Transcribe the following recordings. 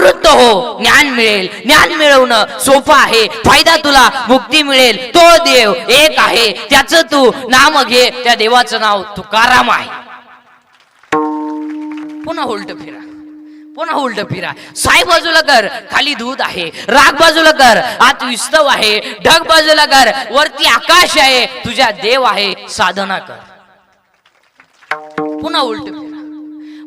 निवृत्त हो. ज्ञान मिळेल. ज्ञान मिळवणं सोपं आहे. फायदा तुला मुक्ती मिळेल. तो देव एक आहे. त्याचं तू नाम घे. त्या देवाचं नाव तुकाराम आहे. पुन्हा उलट फिरा. पुन्हा उलट फिरा. साई बाजूला कर. खाली दूध आहे. राग बाजूला कर. आत विस्तव आहे. ढग बाजूला कर. वरती आकाश आहे. तुझ्या देव आहे. साधना कर. पुन्हा उलट फिरा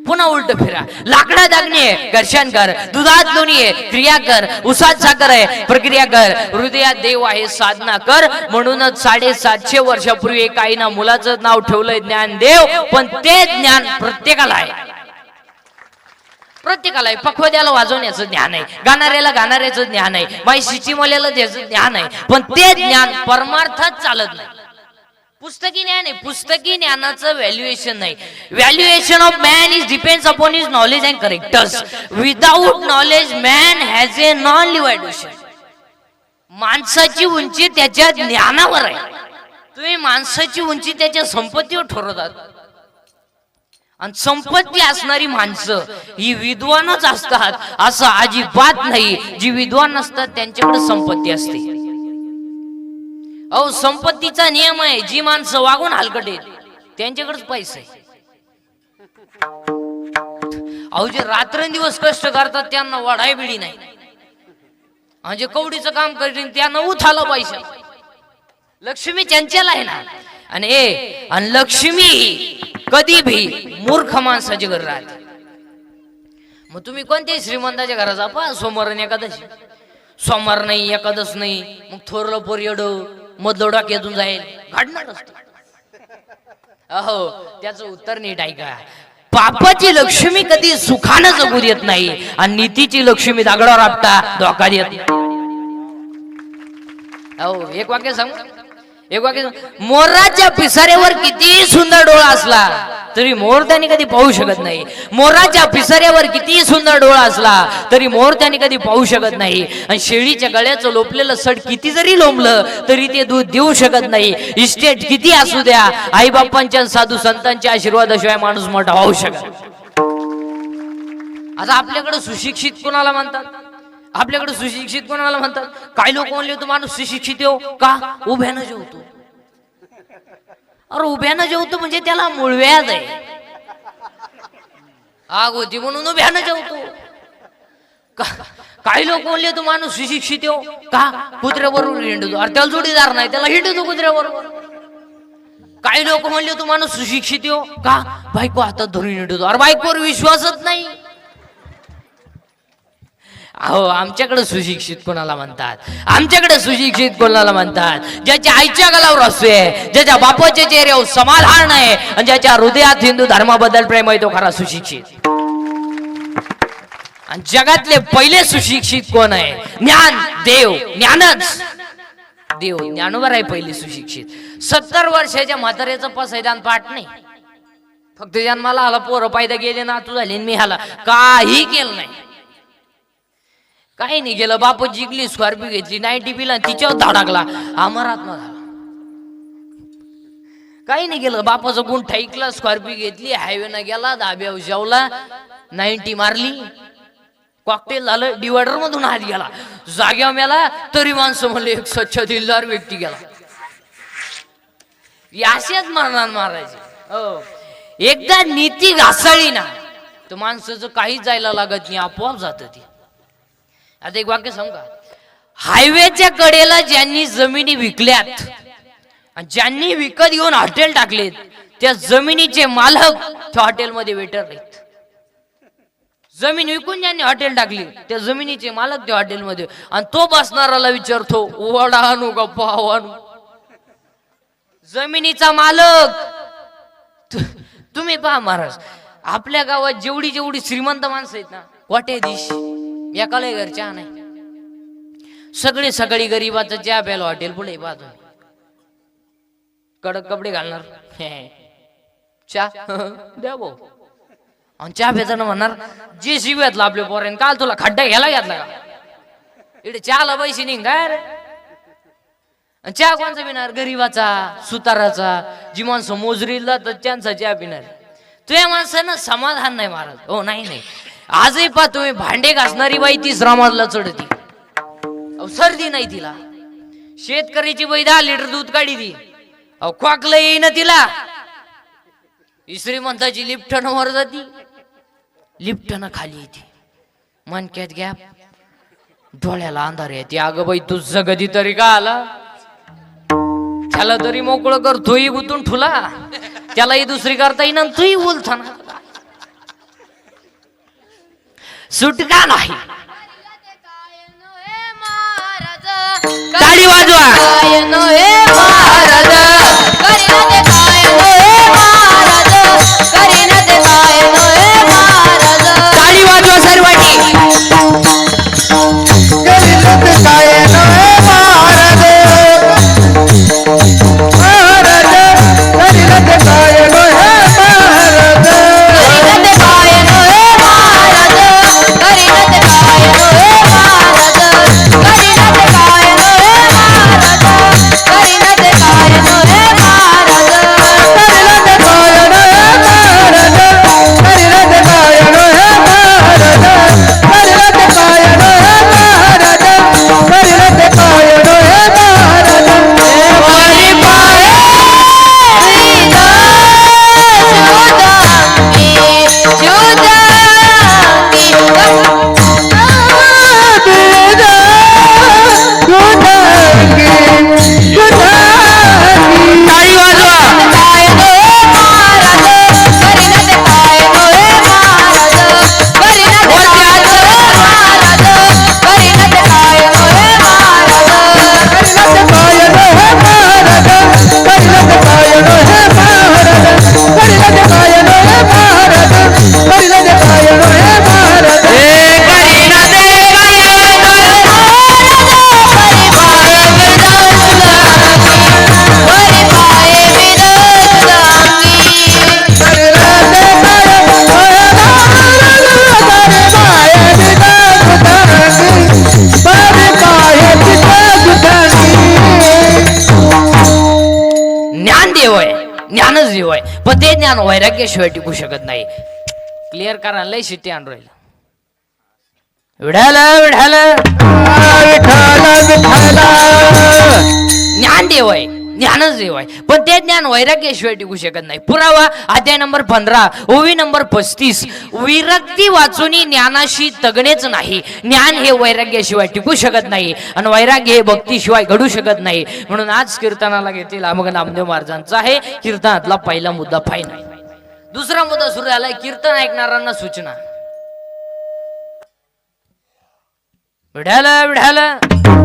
पुन्हा उलट फिरा. लाकडा दागणी आहे. घर्षण कर. दुधात लोणी आहे. क्रिया कर. उसात साखर आहे. प्रक्रिया कर. हृदयात देव आहे. साधना कर. म्हणूनच साडेसातशे वर्षापूर्वी एका मुलाचं नाव ठेवलंय ज्ञानदेव. पण ते ज्ञान प्रत्येकाला आहे. प्रत्येकाला आहे. पखवद्याला वाजवण्याचं ज्ञान आहे. गाणाऱ्याला गाणाऱ्याचं ज्ञान आहे. बाई शिचिमल्याला त्याचं ज्ञान आहे. पण ते ज्ञान परमार्थात चालत नाही. पुस्तकी ज्ञान आहे पुस्तकी ज्ञानाचं व्हॅल्युएशन नाही. Valuation of man is depends upon his knowledge and characters without knowledge man has a non valuation माणसाची उंची त्याच्या ज्ञानावर आहे. तुम्ही माणसाची उंची त्याच्या संपत्तीवर ठरवतात. आणि संपत्ती असणारी माणसं ही विद्वानच असतात. असं अजिबात नाही. जी विद्वान नसतात त्यांच्याकडे संपत्ती असते. अहो संपत्तीचा नियम आहे. जी माणसं वागून हलकट त्यांच्याकडेच पैसे आहे अहो जे रात्रंदिवस कष्ट करतात त्यांना वाढाय बिडी नाही. म्हणजे कवडीचं काम करीन त्यांना उठाला पैसा. लक्ष्मी चंचल आहे ना. आणि ए आणि लक्ष्मी कधी भी मूर्ख माणसाची घर राहते. मग तुम्ही कोणत्याही श्रीमंताच्या घरात जा. पा सोमवार आणि एकादशी. सोमवार नाही एकादश नाही. मग थोरलं पोरियड मधलं डोक्यातून जाईल. घडणार अहो त्याचं उत्तर नीट ऐका. पापाची लक्ष्मी कधी सुखानं जगू देत नाही आणि नीतीची लक्ष्मी दगडावर आपटा धोका देत अहो एक वाक्य सांगू? एक वाक्य मोराच्या पिसाऱ्यावर किती सुंदर डोळा असला. तरी मोर त्याने कधी पाहू शकत नाही. मोराच्या पिसाऱ्यावर किती सुंदर डोळा असला तरी मोर त्याने कधी पाहू शकत नाही. आणि शेळीच्या गळ्याचं लोपलेलं सड किती जरी लोंबलं तरी ते दूध देऊ शकत नाही. इस्टेट किती असू द्या आई बाप्पांच्या साधू संतांच्या आशीर्वादाशिवाय माणूस मोठा होऊ शकत आता आपल्याकडे सुशिक्षित कोणाला म्हणतात? आपल्याकडे सुशिक्षित कोणाला म्हणतात? काही लोक म्हणले तो माणूस सुशिक्षित येऊ हो. का? उभ्यानं जेवतो. अरे उभ्यानं जेवतो म्हणजे त्याला मुळव्याज आहे. आग होती म्हणून उभ्यानं जेवतो. का- काही लोक म्हणले तू माणूस सुशिक्षित हो. का? कुत्र्याबरोबर हिंडतो. अरे त्याला जोडीदार नाही त्याला हिंडतो कुत्र्याबरोबर काही लोक म्हणले तू माणूस सुशिक्षित हो. का? बायको हातात धरून हिंडतो. अरे बायकोवर विश्वासच नाही. अहो आमच्याकडे सुशिक्षित कोणाला म्हणतात? आमच्याकडे सुशिक्षित कोणाला म्हणतात? ज्याच्या आईच्या गलावर असते ज्याच्या बापाच्या चेहऱ्यावर समाधान आहे आणि ज्याच्या हृदयात हिंदू धर्माबद्दल प्रेम आहे तो खरा सुशिक्षित. आणि जगातले पहिले सुशिक्षित कोण आहे? ज्ञान देव ज्ञानच. देव ज्ञानवर आहे पहिले सुशिक्षित. सत्तर वर्षाच्या म्हाताऱ्याचं पसैदान पाठ नाही. फक्त जन्माला आला पोरं पायदा गेले ना तू झाली मी आला काही केलं नाही. काही नाही गेलं बाप जिंकली स्कॉर्पिओ घेतली नाईन्टी पिला तिच्यावर धडकला अमरात्मा झाला. काही नाही गेलं बापाचं गुण ठैकला स्कॉर्पिओ घेतली हायवेनं गेला धाब्यावर जेवला नाईन्टी मारली. कॉकटेल झालं डिवायडर मधून हात गेला. जाग्या मेला तरी माणसं म्हणले एक स्वच्छ दिलदार व्यक्ती गेला. याशेच मारणार मारायचे. हो. एकदा नीती घासळी ना तर माणसाचं काहीच जायला लागत नाही आपोआप जात ती. आता एक वाक्य सांगू का? हायवेच्या कडेला ज्यांनी जमिनी विकल्यात आणि ज्यांनी विकत घेऊन हॉटेल टाकलेत त्या जमिनीचे मालक त्या हॉटेलमध्ये वेटर आहेत जमीन विकून ज्यांनी हॉटेल टाकली त्या जमिनीचे मालक त्या हॉटेलमध्ये. आणि तो बसणाराला विचारतो वडा आणू का पाव आणू? जमिनीचा मालक तुम्ही पहा महाराज आपल्या गावात जेवढी जेवढी श्रीमंत माणसं आहेत ना वाटे दिश एकाला घर चहा नाही. सगळे सगळी गरीबाचं चहा प्यायला हॉटेल पुढे बाजू कडक कपडे घालणार. चा चहा द्या भाऊ. आणि चहा पिताना म्हणणार जे शिव्यातला आपल्या पोराने काल तुला खड्डा घ्यायला घातला का? इकडे चहाला पैसे नाही काय रे? चहा कोणचा पिणार? गरीबाचा सुताराचा जी माणसं मोजरीला तर त्यांचा चहा पिणार. तुझ्या माणसानं समाधान नाही महाराज. हो नाही नाही. आजही पा तुम्ही भांडे घासणारी बाई तिसरा मजला चढती. अहो सर्दी नाही तिला. शेतकऱ्याची बाई दहा लिटर दूध काढी ती. अहो क्वाकलं येईन तिला. श्रीमंताची लिफ्टन वर जाती. लिफ्टन खाली येते. मनक्यात गॅप. डोळ्याला अंधार येते. अगं बाई तू जगदी तरी का आला? त्याला तरी मोकळं कर तोही गुतून ठुला. त्यालाही दुसरी करता येईन तूही बोलताना ना सुटका नाही. टाळी वाजवा. ज्ञान वैराग्याशिवाय टिकू शकत नाही. क्लिअर करा लय शिट्टी आणून राहिलं. विढालं विढालं. ज्ञान देव आहे. ज्ञानच देव आहे. पण ते ज्ञान वैराग्याशिवाय टिकू शकत नाही. पुरावा अध्याय नंबर पंधरा ओवी नंबर पस्तीस. विरक्ती वाचून ज्ञानाशी तगणेच नाही. ज्ञान हे वैराग्याशिवाय टिकू शकत नाही. आणि वैराग्य हे भक्तीशिवाय घडू शकत नाही. म्हणून आज कीर्तनाला घेतील मग नामदेव महाराजांचा आहे. कीर्तनातला पहिला मुद्दा फायनल दुसरा मुद्दा सुरू झालाय. कीर्तन ऐकणाऱ्यांना सूचना. विढालं विढालं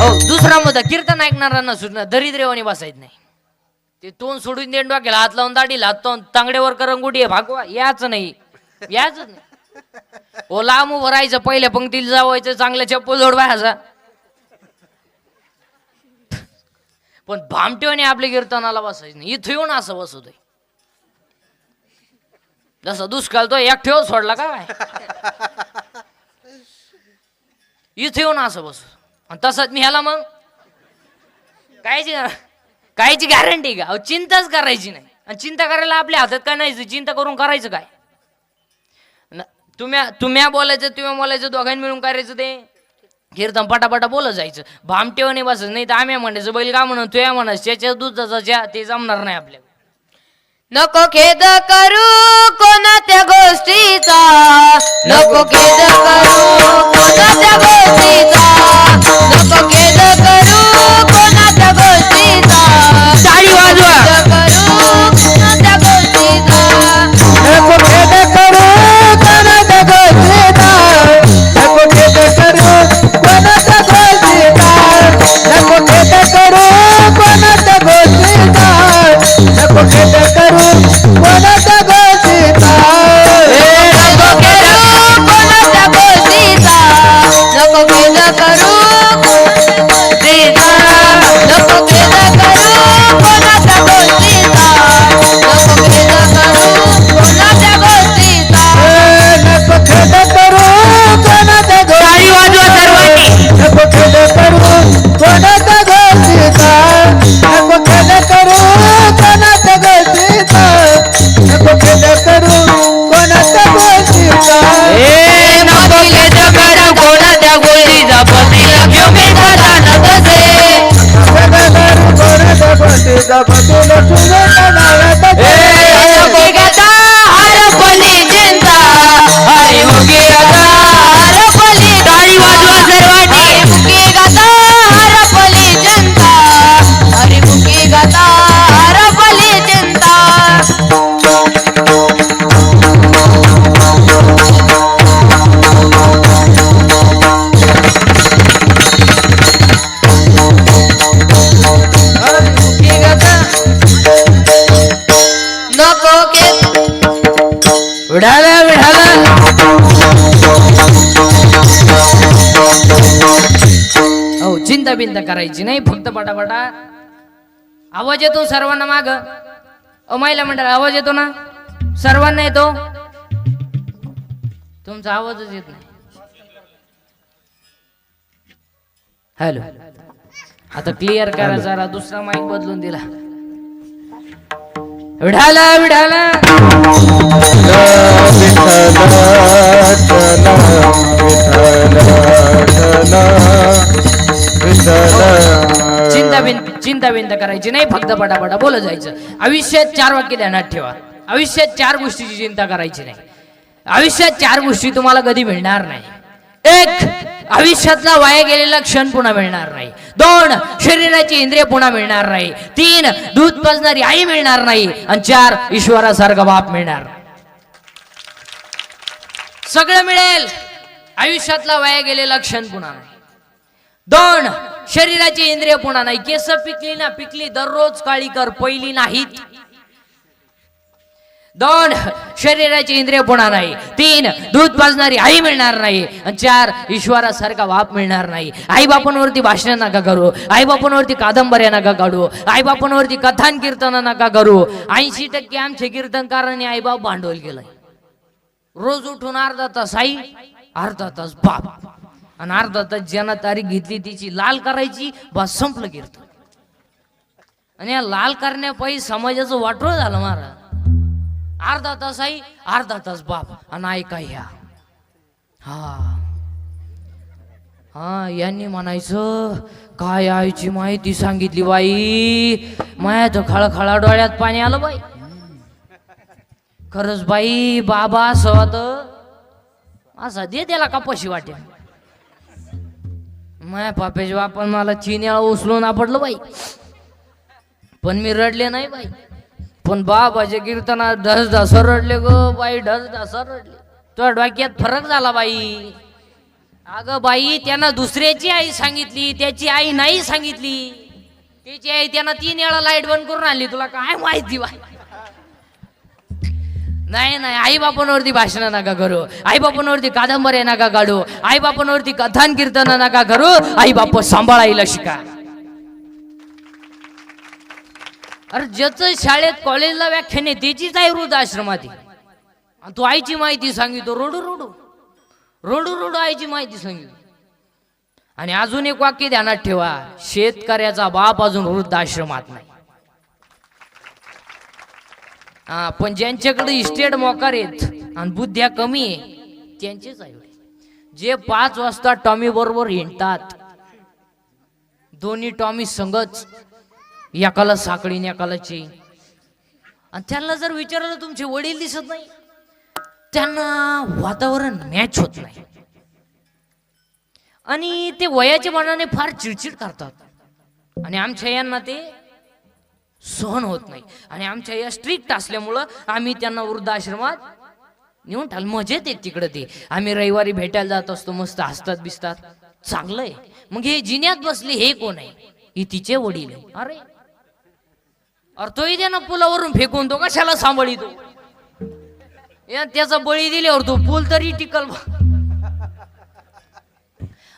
हो दुसरा मुद्दा कीर्तन ऐकणाऱ्यांना सूचना दरिद्रेवानी बसायच नाही. ते तोंड सोडून देण डोक्याला हात लावून दाढीला हात लावून तांगड्यावर करंगुटी आहे भागवा याच नाही. याच नाही. ओ लांब उभं राहायचं पहिल्या पंक्तीला जावायचं चांगल्या चप्पल जोड बायचा. पण भामटेवाने आपल्या कीर्तनाला बसायचं नाही. इथं येऊन असं बसवतोय. जसा दुष्काळ तो एकठेव सोडला का काय? इथे येऊन असं बस. आणि तसंच मी ह्याला मग कायची कायची गॅरंटी का? अहो, चिंताच करायची नाही. आणि चिंता करायला आपल्या हातात काय नाही चिंता करून करायचं काय? न- तुम्ही तुम्ही बोलायचं तुम्ही बोलायचं दोघांनी मिळून करायचं ते. कीर्तन पटापटा बोलत जायचं. भामटेवणे बसत नाही तर आम्ही म्हणायचं बैल का म्हणून तुया म्हणायचं त्याच्या दुधाचा ज्या ते जमणार नाही आपल्याला. नको खेद करू कोणत्या गोष्टीचा. नको खेद करू कोणत्या गोष्टीचा. नको खेद करू कोणत्या गोष्टीचा. टाळी वाजवा. करू विढाला विढाला हो चिंता बिंता करायची नाही फक्त पटापटा आवाज येतो सर्वांना माग. महिला मंडळ आवाज येतो ना? सर्वांना येतो? तुमचा आवाजच येत नाही. हॅलो. आता क्लिअर करा जरा दुसरा माईक बदलून दिला. विढाला विढाला. चिंताबिंद चिंताबिंद करायची नाही फक्त पटापटा बोलत जायचं. आयुष्यात चार वाक्य ध्यानात ठेवा. आयुष्यात चार गोष्टीची चिंता करायची नाही. आयुष्यात चार गोष्टी तुम्हाला कधी मिळणार नाही. एक आयुष्यातला वाया गेलेला क्षण पुन्हा मिळणार नाही. दोन शरीराची इंद्रिय पुन्हा मिळणार नाही. तीन दूध पाजणारी आई मिळणार नाही. आणि चार ईश्वरासारखा बाप मिळणार नाही. सगळं मिळेल. आयुष्यातला वाया गेलेला क्षण पुन्हा नाही. दोन शरीराची इंद्रिय पुन्हा नाही. केस पिकली ना पिकली दररोज काळी कर पहिली नाहीत. दोन शरीराची इंद्रिय पुन्हा नाही. तीन दूध पाजणारी आई मिळणार नाही. आणि चार ईश्वरासारखा बाप मिळणार नाही. आई बापांवरती भाषण नका करू. आई बापांवरती कादंबऱ्या नका काढू. आई बापांवरती कथान कीर्तन नका करू. ऐंशी टक्के आमचे कीर्तनकारांनी आई बाप भांडवल केलंय. रोज उठून अर्धा तास आई अर्धा तास बाप. आणि अर्धा तास ज्यांना तारीख घेतली तिची लाल करायची बस संपलं कीर्तन. आणि या लाल करण्यापायी समाजाचं वाटोळ झालं महाराज. अर्धा तास आई अर्धा तास बाप. आणि ऐका ह्या. हा. हा यांनी म्हणायचं काय आईची माहिती सांगितली बाई? माया तर खळखळा डोळ्यात पाणी आलं बाई. खरंच बाई बाबा असं होतं. असा दे त्याला कपाशी वाटे माया पाप्याच्या बापान मला चिन्याला उचलून आपडलं बाई. पण मी रडले नाही बाई. पण बाबाचे कीर्तनात ढस ढस रडले ग बाई ढस ढस रडले तुझ्या डोक्यात फरक झाला बाई. अगं बाई त्यांना दुसऱ्याची आई सांगितली त्याची आई नाही सांगितली. त्याची आई त्यांना तीन वेळा लाइट बंद करून आणली तुला काय माहिती बाई? नाही नाही आई बापांवरती भाषण नका करू. आई बापांवरती कादंबऱ्या नका काढू. आई बापांवरती कथान कीर्तन नका करू. आई बाप सांभाळायला शिका. अरे ज्याचं शाळेत कॉलेजला व्याख्यान आहे त्याचीच आहे वृद्ध आश्रमात आणि तू आईची माहिती सांगितो रोडू रोडू. रोडू रोडू आईची माहिती सांगितो आणि अजून एक वाक्य ध्यानात ठेवा शेतकऱ्याचा बाप अजून वृद्ध आश्रमात नाही. हा पण ज्यांच्याकडे इस्टेट मोकार आहेत आणि बुद्ध्या कमी आहे त्यांचेच आहे जे पाच वाजता टॉमी बरोबर हिंडतात दोन्ही टॉमी संगच एकाला साखळी आणि एकाला चेन. आणि त्यांना जर विचारलं तुमचे वडील दिसत नाही? त्यांना वातावरण मॅच होत नाही. आणि ते वयाच्या मनाने फार चिडचिड करतात. आणि आमच्या यांना ते सहन होत नाही. आणि आमच्या या स्ट्रिक्ट असल्यामुळं आम्ही त्यांना वृद्धाश्रमात नेऊन टाल मजेत येत तिकडं ते. आम्ही रविवारी भेटायला जात असतो मस्त हसतात बिसतात. चांगलं आहे मग हे जिन्यात बसले हे कोण आहे? ही तिचे वडील आहे अरे अरे तोही ना पुलावरून फेकून तो कशाला सांभाळितो? या त्याचा बळी दिल्यावर तो पूल तरी टिकल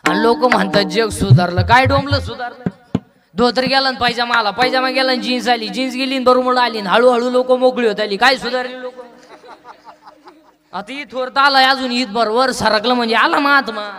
आणि लोक म्हणतात जग सुधारलं. काय डोंबलं सुधारलं? धोतर गेला पायजामा आला. पायजामा गेला जीन्स आली. जीन्स गेली बरोबर आली हळूहळू लोक मोकळी होत आली. काय सुधारली लोक? आता ईद थोरता आलाय अजून ईद बरोबर सरकलं म्हणजे आला महात्मा.